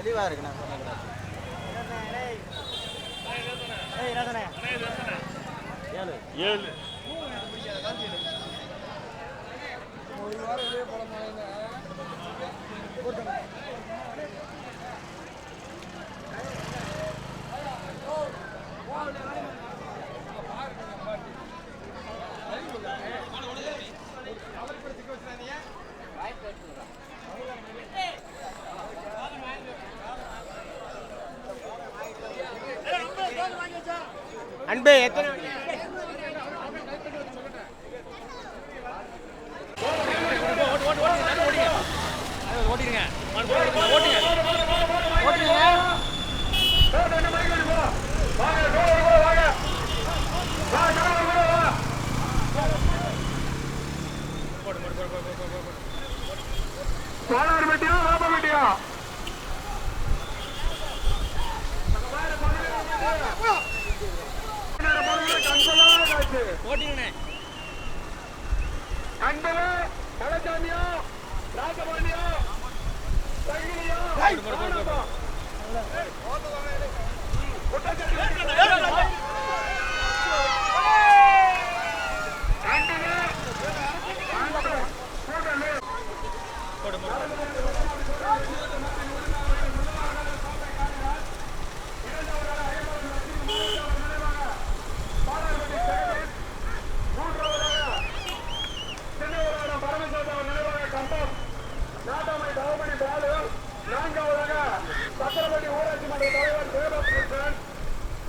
தெளிவாக இருக்கு நான் சொன்னது ஏழு. ஏழு. அன்பே எத்தனை ஓட்டிடுங்க ஓட்டுங்க சோழர்பட்டியா ராமபட்டியா ஓட்டிங்கண்ணே அன்பல பழச்சாமியா ராஜபாண்டியா சங்கிலியா ராணப்பா. அன்பல, அன்பல, கூட்டலு. சின்னவரான பரமேஸ்வரன் நினைவாக கம்பம் நாட்டாமை தவமணி பாலு நான்காவதாக சத்திரப்பட்டி ஊராட்சி மன்ற தலைவர் சிவபாபகிருஷ்ணன்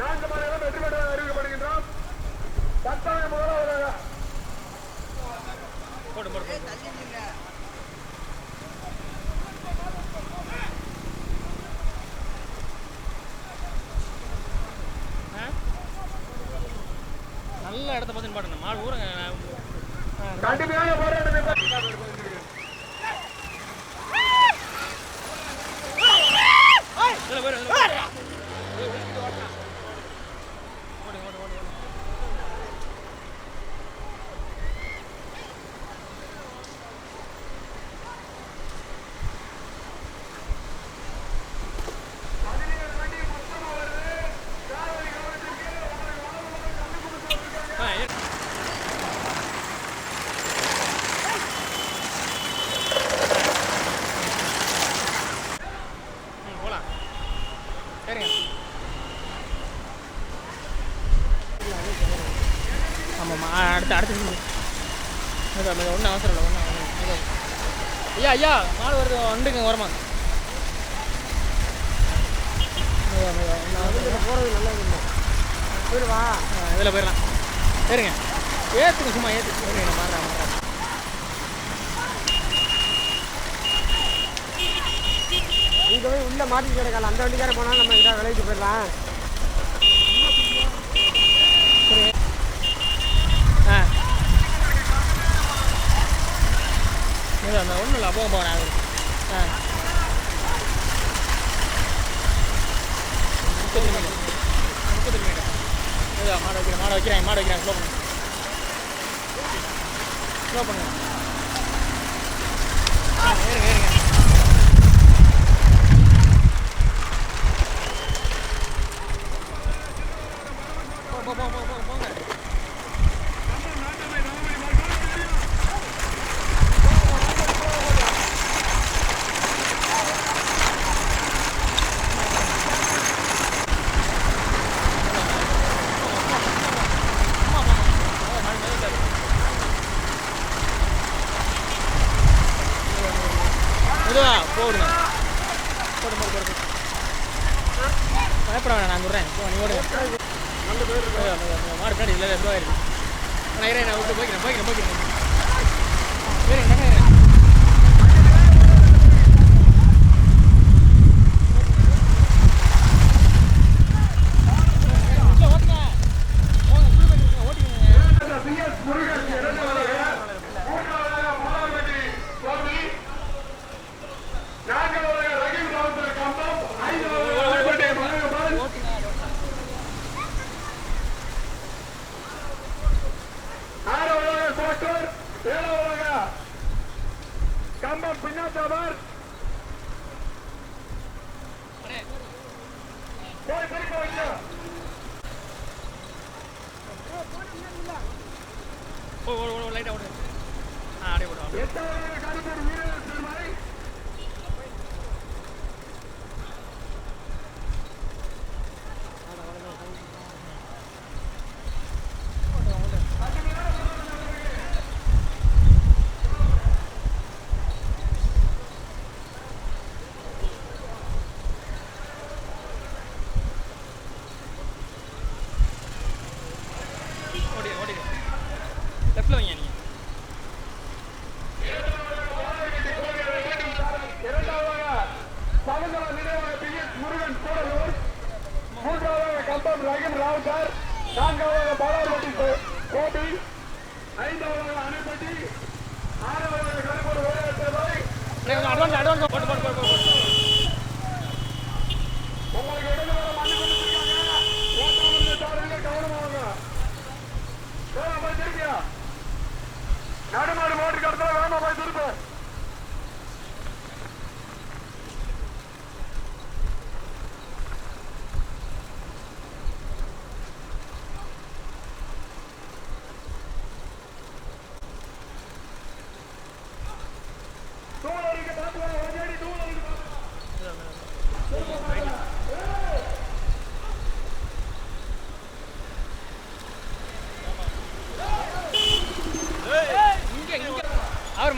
நான்கு மணி நேரம் வெற்றி பெற்றதாக அறிவிக்கப்படுகின்றோம் தற்சமயம் முதலாவதாக நல்ல இடத்த பார்த்து பாடுங்க மாடு ஊருங்க கடுமையான போராட்டத்தை இதில் போயிரு இதில் போயிரு. ஓடுங்க ஓடு ஓடு ஓடு ஆ, இரு. ம், போலாம் சரிங்க ஆமாம்மா அடுத்து அடுத்து ஒன்றும் அவசரம் இல்லை ஒன்றும் ஐயா ஐயா மாடு வருது வந்துங்க வரமா போகிறது நல்லது இல்லை போயிடுவா இதில் போயிடலாம். சரிங்க ஏற்றுங்க சும்மா ஏற்று சரிங்க நான் மாறுறேன் மாறுறேன் இங்கே போய் உள்ளே மாட்டி கிடக்கல அந்த வண்டிக்கார போனால் நம்ம இதாக விலைக்கு போயிடலாம் ஆ இல்லை ஒன்றும் இல்லை போக போகிறேன் அது ஆ. முப்பது மீட்டர். முப்பது மீட்டர். இதோ மாடு வைக்கிறேன் மாட வைக்கிறேன் மாடு வைக்கிறேன். ஸ்லோ பண்ணுங்க ஸ்லோ பண்ணுங்க ஏறுங்க. ஏறுங்க போ போ போ போ போ போங்க மெதுவா போடுங்க போடு போடு போடு போடு. பயப்பட வேணாம் நான் சொல்கிறேன் போ நீ ஓடுங்க மெதுவா, மெதுவா, மெதுவா. மாடு பின்னாடி இல்லை எவ்வளோ நான் போய்க்கிறேன் போய்க்கிறேன் போய்க்கிறேன். கம்பம் பின்னாத்தவர் போய் திருப்பி வைக்க ஓ ஓ ஓ லைட்டா ஓடு ஆ அப்படியே எத்தனை கருத்து வீரர் நான்காவதாக பாலாபட்டி கோபி ஐந்தாவதாக அணைப்பட்டி ஆறாவதாக கடம்பூர் விளையாட்டுத்துறை அட்வான்ஸ் அட்வான்ஸ் போட்டு போட்டு போட்டு உங்களுக்கு இடத்துல மண்ணு கொடுத்துருக்காங்க கவனமாக. கவனமாக திருப்பியா நடுமாடு போட்டு கடத்துல வேணாம் போய் திருப்பேன்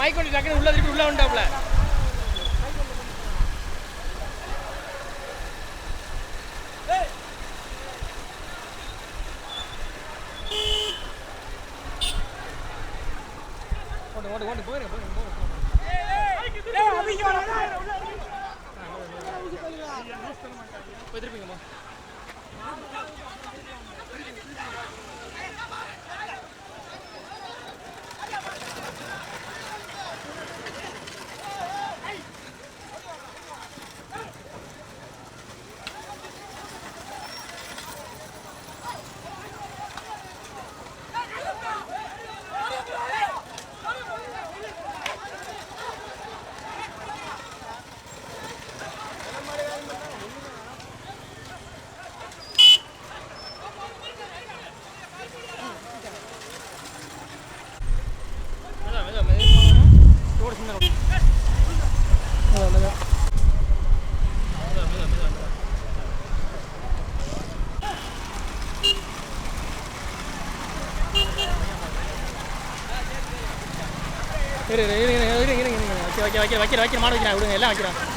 மைக் கொண்டு டக்குனு உள்ள திருப்பி உள்ள வந்துட்டாப்ல ஓட்டு ஓட்டு ஓட்டு போயிருங்க. வைக்கிற வைக்கிற வைக்கிற மாடு வைக்கிறேன் விடுங்க எல்லாம் வைக்கிறேன்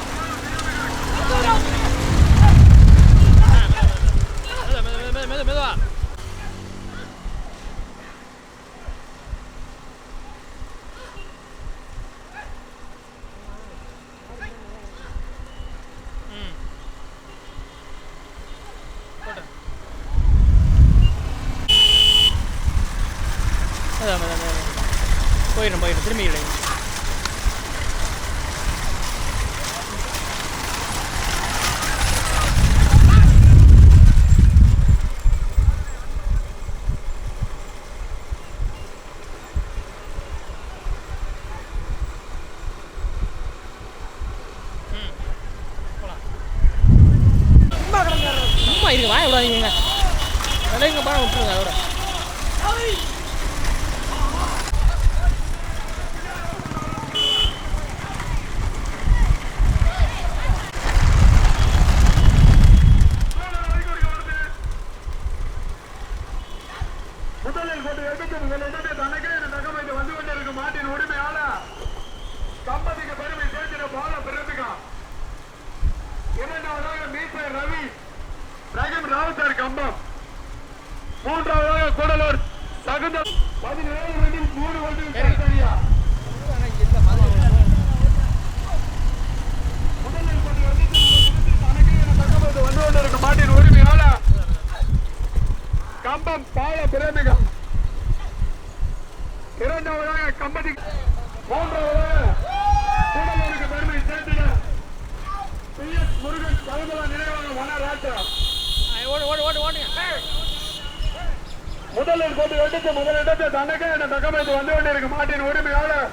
மாட்டின் உரிமையாளர்.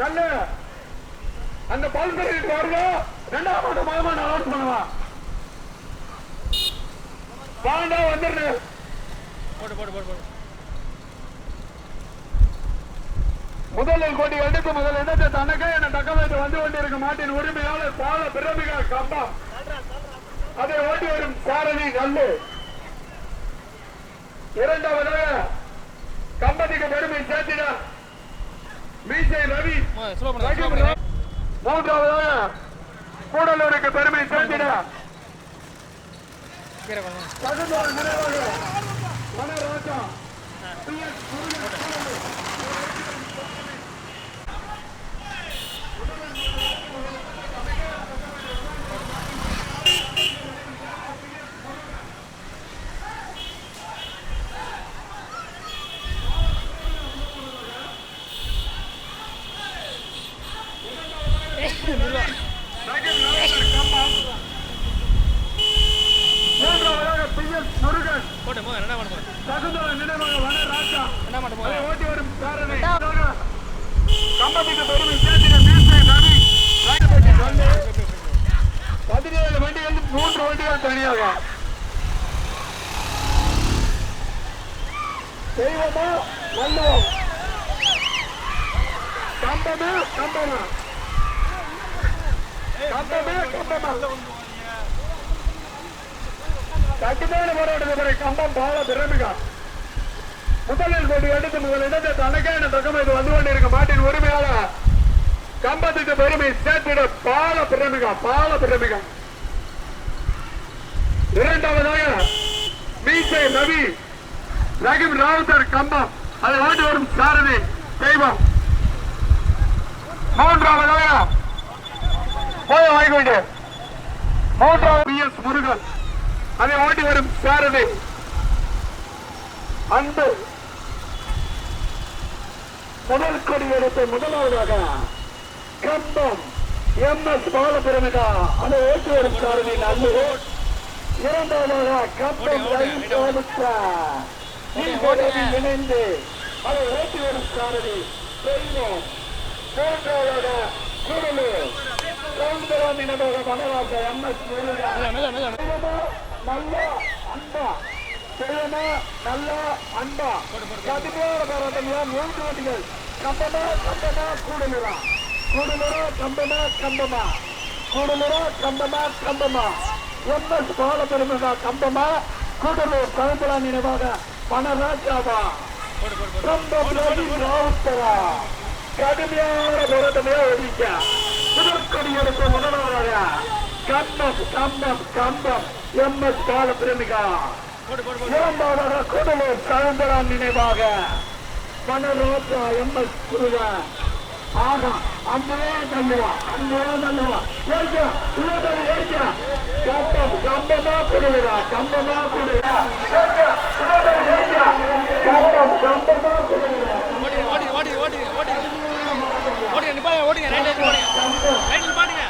நல்ல அந்த பல்துறைக்கு வருக ரெண்டாம் மாதமா அலௌட் பண்ணுவா. பாண்டா வந்துருங்க முதலில் கோடி எடுத்து முதல் இடத்தை தனக்கே என தக்க வைத்து வந்து கொண்டிருக்க மாட்டின் உரிமையாளர் பால பிரமிகா கம்பா அதை ஓட்டி வரும் சாரணி நல்லு இரண்டாவதாக சேர்த்திட மீசை ரவி. மூன்றாவதாக கூடலூருக்கு பெருமை நினைவாக மனராஜா பி எஸ் மூன்றாவதாக பி எஸ் முருகன் போட்டு போங்க என்ன பண்ண போகிறேன் தகுந்தோர் நினைவாக வனராஜா என்ன பண்ண அதை போகிறேன் ஓட்டி வரும் சாரதி கம்பத்துக்கு பெருமை சேர்த்திட மீசை ரவி ராஜபட்டி சொல்லு பதினேழு வண்டிகள் மூன்று தெய்வமா நல்லோம் கம்பமா கம்பமா. கம்பமே கம்பமா. கட்டுமான போராட்டத்தை கம்பம் பால பிரமிகா. முதலில் கொண்டு எடுத்து முதல் இடத்தை தனக்கான தக்கம் இது வந்து கொண்டிருக்க மாட்டின் உரிமையாளர். கம்பத்துக்கு பெருமை சேர்த்திட பால பிரமிகா பால பிரமிகா. இரண்டாவதாக மீசை நவி ரகிம் ராவுதர் கம்பம். அதை ஆண்டு வரும் சாரதி தெய்வம். மூன்றாவதாக போய வாய்கொண்டு மூன்றாவது பி எஸ் முருகன். அதை ஓட்டி வரும் சாரதி. அன்பு. முதல் கொடி எடுத்து முதலாவதாக கம்பம். எம் எஸ் பாலபிரமிகா அதை ஓட்டி வரும் சாரதி. நல்லு இரண்டாவதாக கம்பம் ரயில் இணைந்து அதை ஓட்டி வரும் சாரதி மூன்றாவதாக குடலூர் சவுந்தரம் இனமாக மனவாச எம் எஸ் நல்ல அன்பா. தெய்வமா நல்ல அன்பா. கடுமையான போராட்டங்களா மூன்று வண்டிகள். கம்பமா கம்பமா கூடலுரா கூடலுரா கம்பமா கம்பமா. கூடலுரா கம்பமா கம்பமா. எம் எஸ் பாலபெருமகா கம்பமா கூடலூர் கலந்தரா நினைவாக பணராஜாவா ரொம்ப கம்பம் ராவுத்தரா. கடுமையான போராட்டமே ஒழிக்க முதற்கொடி எடுத்த முதல்வராக கம்பம் கம்பம் கம்பம் எம் எஸ் பாலபிரமிகா. இரண்டாவதாக கூடலூர் கலந்தரான் நினைவாக மனரோஜா எம் எஸ் குருவன் ஆமா அன்பவே தள்ளுவா அன்பவே தள்ளுவா. ஏற்கா உள்ளதோடு ஏற்கா. கம்பம் கம்பமா கொடுவா கம்பமா கொடுவா கம்பம் கம்பமா கொடுவா ஓடி ஓடி ஓடி ஓடி ஓடி. ஓடி நிப்பாங்க ஓடிங்க ரைட்ல ஓடிங்க.